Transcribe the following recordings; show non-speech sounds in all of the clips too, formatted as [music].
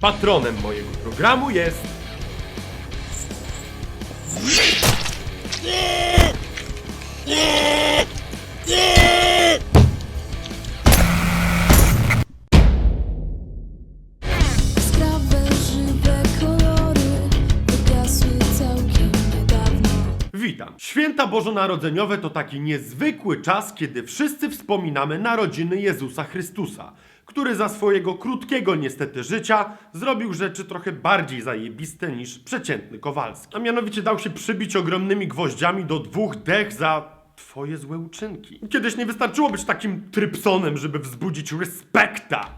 Patronem mojego programu jest... Skrawe, żywe kolory wygasły całkiem niedawno. Witam. Święta Bożonarodzeniowe to taki niezwykły czas, kiedy wszyscy wspominamy narodziny Jezusa Chrystusa, który za swojego krótkiego niestety życia zrobił rzeczy trochę bardziej zajebiste niż przeciętny Kowalski. A mianowicie dał się przybić ogromnymi gwoździami do dwóch dech za twoje złe uczynki. Kiedyś nie wystarczyło być takim trypsonem, żeby wzbudzić respekta.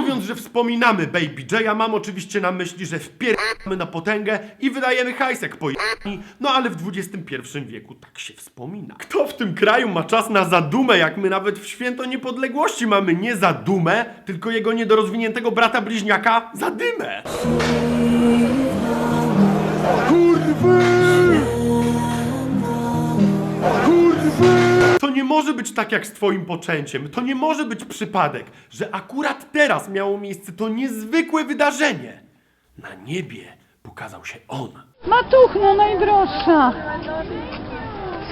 Mówiąc, że wspominamy Baby Jaya, mam oczywiście na myśli, że wpieramy na potęgę i wydajemy hajsek po j***ni, no ale w XXI wieku tak się wspomina. Kto w tym kraju ma czas na zadumę, jak my nawet w święto niepodległości mamy nie zadumę, tylko jego niedorozwiniętego brata bliźniaka zadymę? To nie może być tak jak z twoim poczęciem. To nie może być przypadek, że akurat teraz miało miejsce to niezwykłe wydarzenie. Na niebie pokazał się on. Matuchno najdroższa!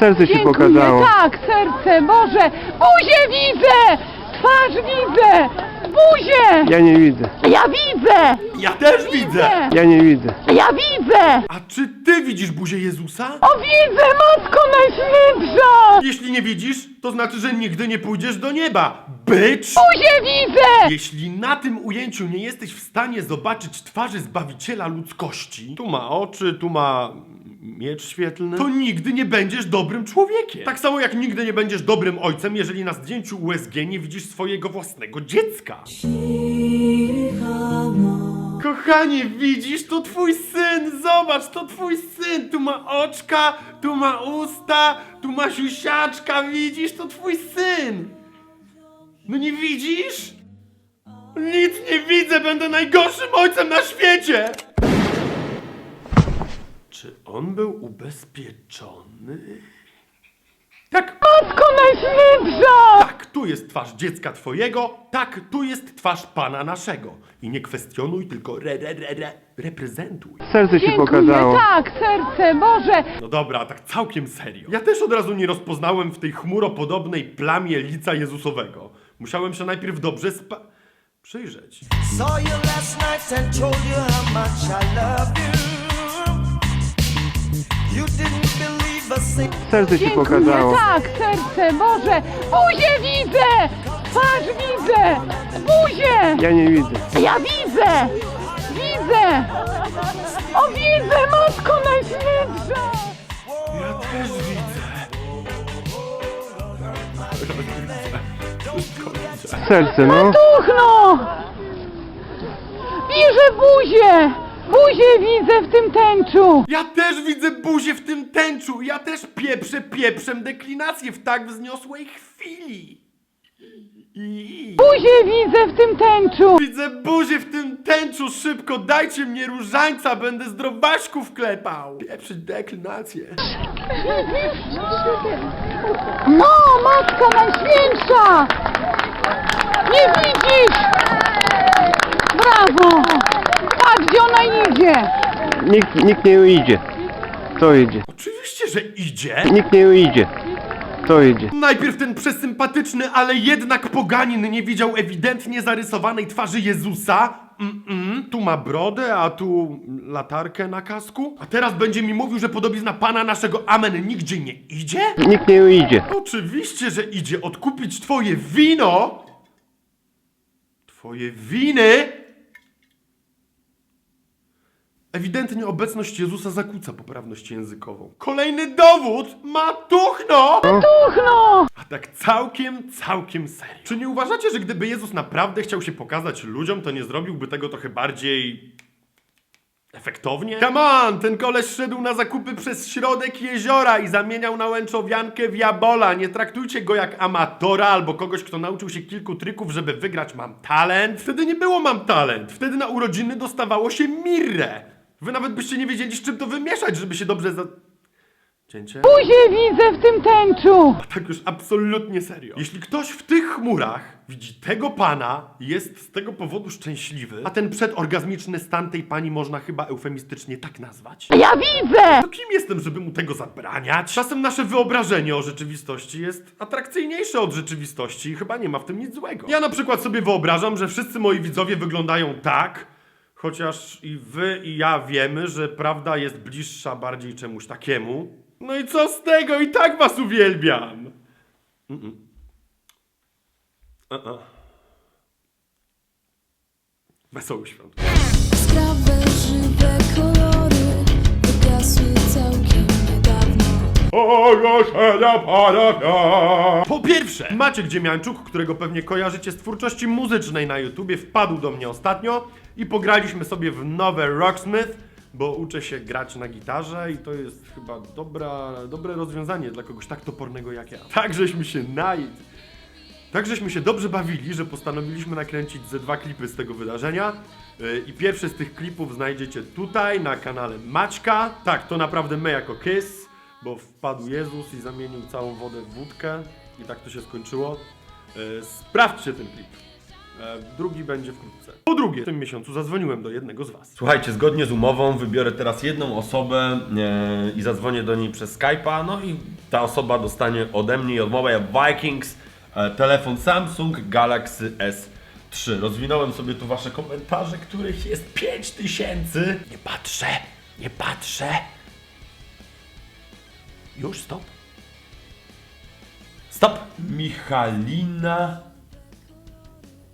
Serce ci Dziękuję, pokazało. tak, serce, Boże! Buzię widzę! Twarz widzę! Buzię! Ja nie widzę. Ja widzę! Ja też widzę! Ja nie widzę. Ja widzę! A czy ty widzisz buzię Jezusa? O widzę, Matko Najświętsza! Jeśli nie widzisz, to znaczy, że nigdy nie pójdziesz do nieba. Bycz! Buzię widzę! Jeśli na tym ujęciu nie jesteś w stanie zobaczyć twarzy Zbawiciela ludzkości, tu ma oczy, tu ma miecz świetlny, to nigdy nie będziesz dobrym człowiekiem. Tak samo jak nigdy nie będziesz dobrym ojcem, jeżeli na zdjęciu USG nie widzisz swojego własnego dziecka. Kochanie, widzisz? To twój syn! Zobacz, to twój syn! Tu ma oczka, tu ma usta, tu ma siusiaczka, widzisz? To twój syn! No nie widzisz? Nic nie widzę, będę najgorszym ojcem na świecie! Czy on był ubezpieczony? Tak, Matko tu jest twarz dziecka twojego, tak, tu jest twarz pana naszego. I nie kwestionuj, tylko re, re, re, re, reprezentuj. Serce ci Dziękuję, pokazało. tak, serce, Boże! No dobra, tak całkiem serio. Ja też od razu nie rozpoznałem w tej chmuropodobnej plamie lica Jezusowego. Musiałem się najpierw dobrze spa... przyjrzeć. Saw you last night and told you how much I love you. You didn't believe Serce ci Dziękuję, pokazało. tak, serce, Boże! Buzię widzę! Twarz widzę! Buzię! Ja nie widzę. Ja widzę! Widzę! O widzę, Matko Najświętsza! Ja też widzę. Wszystko widzę. Serce, no. Tuchno! Bierze buzię! Buzię widzę w tym tęczu! Ja też widzę buzię w tym tęczu. Ja też pieprzę pieprzem deklinację w tak wzniosłej chwili. I... Buzię widzę w tym tęczu! Widzę buzię w tym tęczu. Szybko dajcie mnie różańca. Będę zdrowaśków klepał. Pieprzyć deklinację. No, Matka Najświętsza! Nie widzisz! Brawo! Gdzie ona idzie! Nikt, nikt nie idzie. To idzie. Oczywiście, że idzie. Nikt nie idzie. To idzie. Najpierw ten przesympatyczny, ale jednak poganin nie widział ewidentnie zarysowanej twarzy Jezusa. Mm-mm, tu ma brodę, a tu latarkę na kasku. A teraz będzie mi mówił, że podobizna Pana naszego Amen nigdzie nie idzie? Nikt nie idzie. Oczywiście, że idzie odkupić twoje wino. Twoje winy. Ewidentnie obecność Jezusa zakłóca poprawność językową. Kolejny dowód! Matuchno! Tuchno! A tak całkiem, całkiem serio. Czy nie uważacie, że gdyby Jezus naprawdę chciał się pokazać ludziom, to nie zrobiłby tego trochę bardziej... efektownie? Come on! Ten koleś szedł na zakupy przez środek jeziora i zamieniał na łęczowiankę w jabola. Nie traktujcie go jak amatora albo kogoś, kto nauczył się kilku trików, żeby wygrać mam talent. Wtedy nie było mam talent. Wtedy na urodziny dostawało się mirrę. Wy nawet byście nie wiedzieli, z czym to wymieszać, żeby się dobrze za... Cięcie? Buzię widzę w tym tęczu. A tak już absolutnie serio. Jeśli ktoś w tych chmurach widzi tego pana, jest z tego powodu szczęśliwy, a ten przedorgazmiczny stan tej pani można chyba eufemistycznie tak nazwać, Ja widzę! to kim jestem, żeby mu tego zabraniać? Czasem nasze wyobrażenie o rzeczywistości jest atrakcyjniejsze od rzeczywistości i chyba nie ma w tym nic złego. Ja na przykład sobie wyobrażam, że wszyscy moi widzowie wyglądają tak, chociaż i wy i ja wiemy, że prawda jest bliższa bardziej czemuś takiemu. No i co z tego? I tak was uwielbiam! Mm-mm. Uh-uh. Wesołych świąt. Po pierwsze, Maciek Dziemianczuk, którego pewnie kojarzycie z twórczości muzycznej na YouTubie, wpadł do mnie ostatnio i pograliśmy sobie w nowe Rocksmith, bo uczę się grać na gitarze i to jest chyba dobra, dobre rozwiązanie dla kogoś tak topornego jak ja. Tak żeśmy się naj... Tak żeśmy się dobrze bawili, że postanowiliśmy nakręcić ze dwa klipy z tego wydarzenia. Yy, I pierwszy z tych klipów znajdziecie tutaj na kanale Maćka. Tak, to naprawdę my jako Kiss, bo wpadł Jezus i zamienił całą wodę w wódkę i tak to się skończyło. Yy, Sprawdźcie ten klip. E, Drugi będzie wkrótce. Po drugie, w tym miesiącu zadzwoniłem do jednego z Was. Słuchajcie, zgodnie z umową wybiorę teraz jedną osobę e, i zadzwonię do niej przez Skype'a. No i ta osoba dostanie ode mnie i od Mobile Vikings e, telefon Samsung Galaxy S3. Rozwinąłem sobie tu Wasze komentarze, których jest 5000. Nie patrzę, nie patrzę. Już stop. Stop. Michalina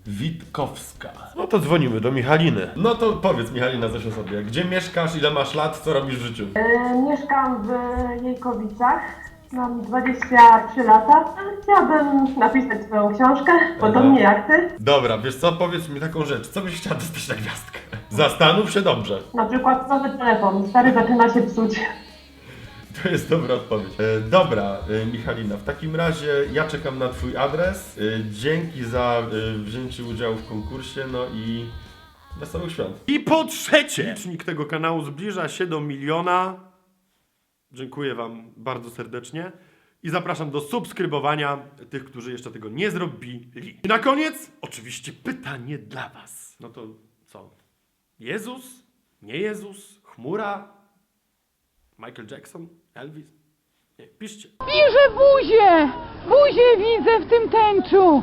Witkowska. No to dzwonimy do Michaliny. No to powiedz Michalina coś o sobie. Gdzie mieszkasz, ile masz lat, co robisz w życiu? E, Mieszkam w Jejkowicach. Mam 23 lata. Chciałabym napisać swoją książkę, podobnie jak ty. Dobra, wiesz co, powiedz mi taką rzecz. Co byś chciała dostać na gwiazdkę? Zastanów się dobrze. Na przykład nowy telefon. Stary zaczyna się psuć. [laughs] To jest dobra odpowiedź. E, dobra, e, Michalina, w takim razie ja czekam na Twój adres. E, dzięki za wzięcie udziału w konkursie, no i wesołych świąt. I po trzecie, licznik tego kanału zbliża się do miliona. Dziękuję Wam bardzo serdecznie. I zapraszam do subskrybowania tych, którzy jeszcze tego nie zrobili. I na koniec, oczywiście, pytanie dla Was. No to co? Jezus? Nie Jezus? Chmura? Michael Jackson? Elvis? Nie, piszcie. Widzę buzię! Buzię widzę w tym tęczu.